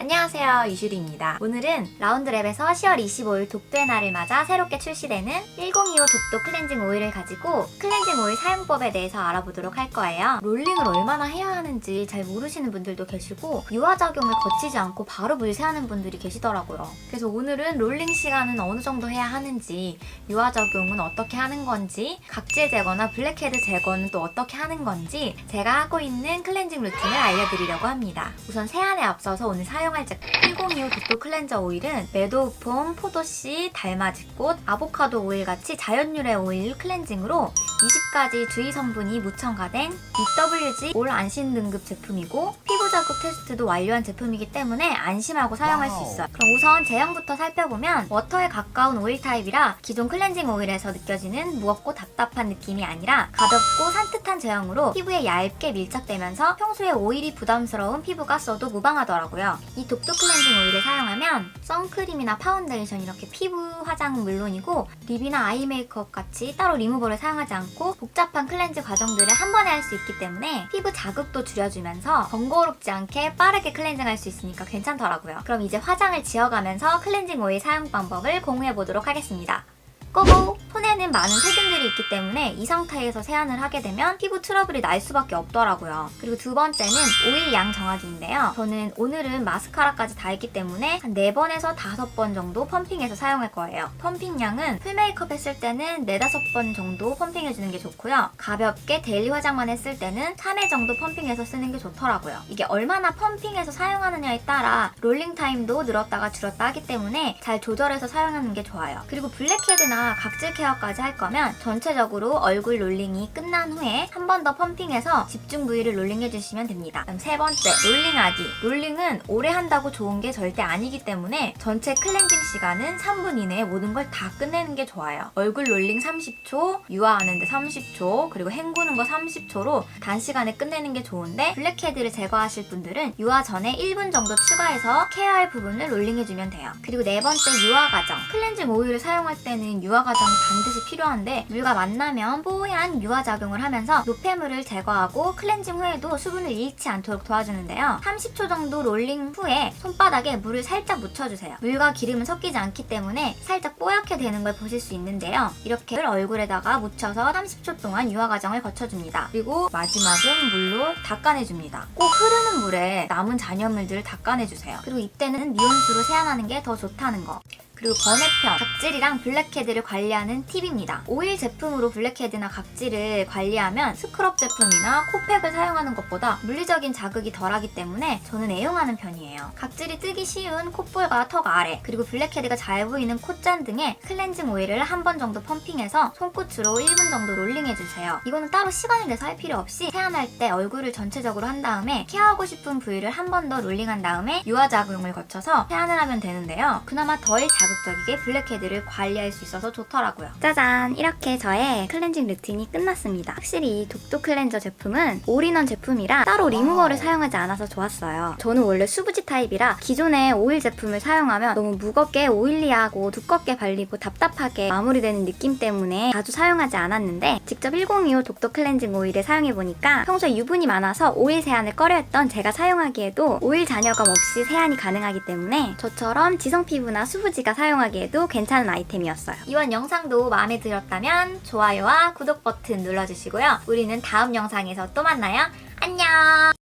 안녕하세요 유슈리입니다. 오늘은 라운드랩에서 10월 25일 독도의 날을 맞아 새롭게 출시되는 1025 독도 클렌징 오일을 가지고 클렌징 오일 사용법에 대해서 알아보도록 할 거예요. 롤링을 얼마나 해야 하는지 잘 모르시는 분들도 계시고 유화작용을 거치지 않고 바로 물 세하는 분들이 계시더라고요. 그래서 오늘은 롤링 시간은 어느 정도 해야 하는지 유화작용은 어떻게 하는 건지 각질 제거나 블랙헤드 제거는 또 어떻게 하는 건지 제가 하고 있는 클렌징 루틴을 알려드리려고 합니다. 우선 세안에 앞서서 오늘 사용 할 제품 1025 독도 클렌저 오일은 매도우폼, 포도씨, 달맞이꽃, 아보카도 오일 같이 자연유래 오일 클렌징으로 20가지 주의 성분이 무첨가된 EWG 올 안심 등급 제품이고 피부 자극 테스트도 완료한 제품이기 때문에 안심하고 사용할 수 와우. 있어요. 그럼 우선 제형부터 살펴보면 워터에 가까운 오일 타입이라 기존 클렌징 오일에서 느껴지는 무겁고 답답한 느낌이 아니라 가볍고 산뜻한 제형으로 피부에 얇게 밀착되면서 평소에 오일이 부담스러운 피부가 써도 무방하더라고요. 이 독도 클렌징 오일을 사용하면 선크림이나 파운데이션 이렇게 피부 화장은 물론이고 립이나 아이 메이크업 같이 따로 리무버를 사용하지 않고 복잡한 클렌즈 과정들을 한 번에 할 수 있기 때문에 피부 자극도 줄여주면서 번거롭 지 않게 빠르게 클렌징할 수 있으니까 괜찮더라고요. 그럼 이제 화장을 지어가면서 클렌징 오일 사용 방법을 공유해 보도록 하겠습니다. 고고! 손에는 많은 세균들이 있기 때문에 이 상태에서 세안을 하게 되면 피부 트러블이 날 수밖에 없더라고요. 그리고 두 번째는 오일 양 정하기인데요. 저는 오늘은 마스카라까지 다 했기 때문에 한 4번에서 5번 정도 펌핑해서 사용할 거예요. 펌핑 양은 풀 메이크업 했을 때는 4, 5번 정도 펌핑해주는 게 좋고요. 가볍게 데일리 화장만 했을 때는 3회 정도 펌핑해서 쓰는 게 좋더라고요. 이게 얼마나 펌핑해서 사용하느냐에 따라 롤링 타임도 늘었다가 줄었다 하기 때문에 잘 조절해서 사용하는 게 좋아요. 그리고 블랙헤드나 각질 케어까지 할 거면 전체적으로 얼굴 롤링이 끝난 후에 한 번 더 펌핑해서 집중 부위를 롤링해 주시면 됩니다. 그럼 세 번째, 롤링하기. 롤링은 오래 한다고 좋은 게 절대 아니기 때문에 전체 클렌징 시간은 3분 이내에 모든 걸 다 끝내는 게 좋아요. 얼굴 롤링 30초, 유화하는데 30초, 그리고 헹구는 거 30초로 단시간에 끝내는 게 좋은데 블랙헤드를 제거하실 분들은 유화 전에 1분 정도 추가해서 케어할 부분을 롤링해주면 돼요. 그리고 네 번째 유화 과정. 클렌징 오일을 사용할 때는 유화 과정이 반드시 필요한데 물과 만나면 뽀얀 유화 작용을 하면서 노폐물을 제거하고 클렌징 후에도 수분을 잃지 않도록 도와주는데요. 30초 정도 롤링 후에 손바닥에 물을 살짝 묻혀주세요. 물과 기름은 섞이지 않기 때문에 살짝 뽀얗게 되는 걸 보실 수 있는데요. 이렇게 얼굴에다가 묻혀서 30초 동안 유화 과정을 거쳐줍니다. 그리고 마지막은 물로 닦아내줍니다. 꼭 흐르는 물에 남은 잔여물들을 닦아내주세요. 그리고 이때는 미온수로 세안하는 게 더 좋다는 거. 그리고 번외편, 각질이랑 블랙헤드를 관리하는 팁입니다. 오일 제품으로 블랙헤드나 각질을 관리하면 스크럽 제품이나 코팩을 사용하는 것보다 물리적인 자극이 덜하기 때문에 저는 애용하는 편이에요. 각질이 뜨기 쉬운 콧볼과 턱 아래, 그리고 블랙헤드가 잘 보이는 콧잔 등에 클렌징 오일을 한 번 정도 펌핑해서 손끝으로 1분 정도 롤링해주세요. 이거는 따로 시간을 내서 할 필요 없이 세안할 때 얼굴을 전체적으로 한 다음에 케어하고 싶은 부위를 한 번 더 롤링한 다음에 유화 작용을 거쳐서 세안을 하면 되는데요. 그나마 덜 자극 적이게 블랙헤드를 관리할 수 있어서 좋더라고요. 짜잔! 이렇게 저의 클렌징 루틴이 끝났습니다. 확실히 이 독도 클렌저 제품은 올인원 제품이라 따로 리무버를 사용하지 않아서 좋았어요. 저는 원래 수부지 타입이라 기존의 오일 제품을 사용하면 너무 무겁게 오일리하고 두껍게 발리고 답답하게 마무리되는 느낌 때문에 자주 사용하지 않았는데 직접 1025 독도 클렌징 오일을 사용해보니까 평소에 유분이 많아서 오일 세안을 꺼려했던 제가 사용하기에도 오일 잔여감 없이 세안이 가능하기 때문에 저처럼 지성 피부나 수부지가 사용하기에도 괜찮은 아이템이었어요. 이번 영상도 마음에 들었다면 좋아요와 구독 버튼 눌러주시고요. 우리는 다음 영상에서 또 만나요. 안녕!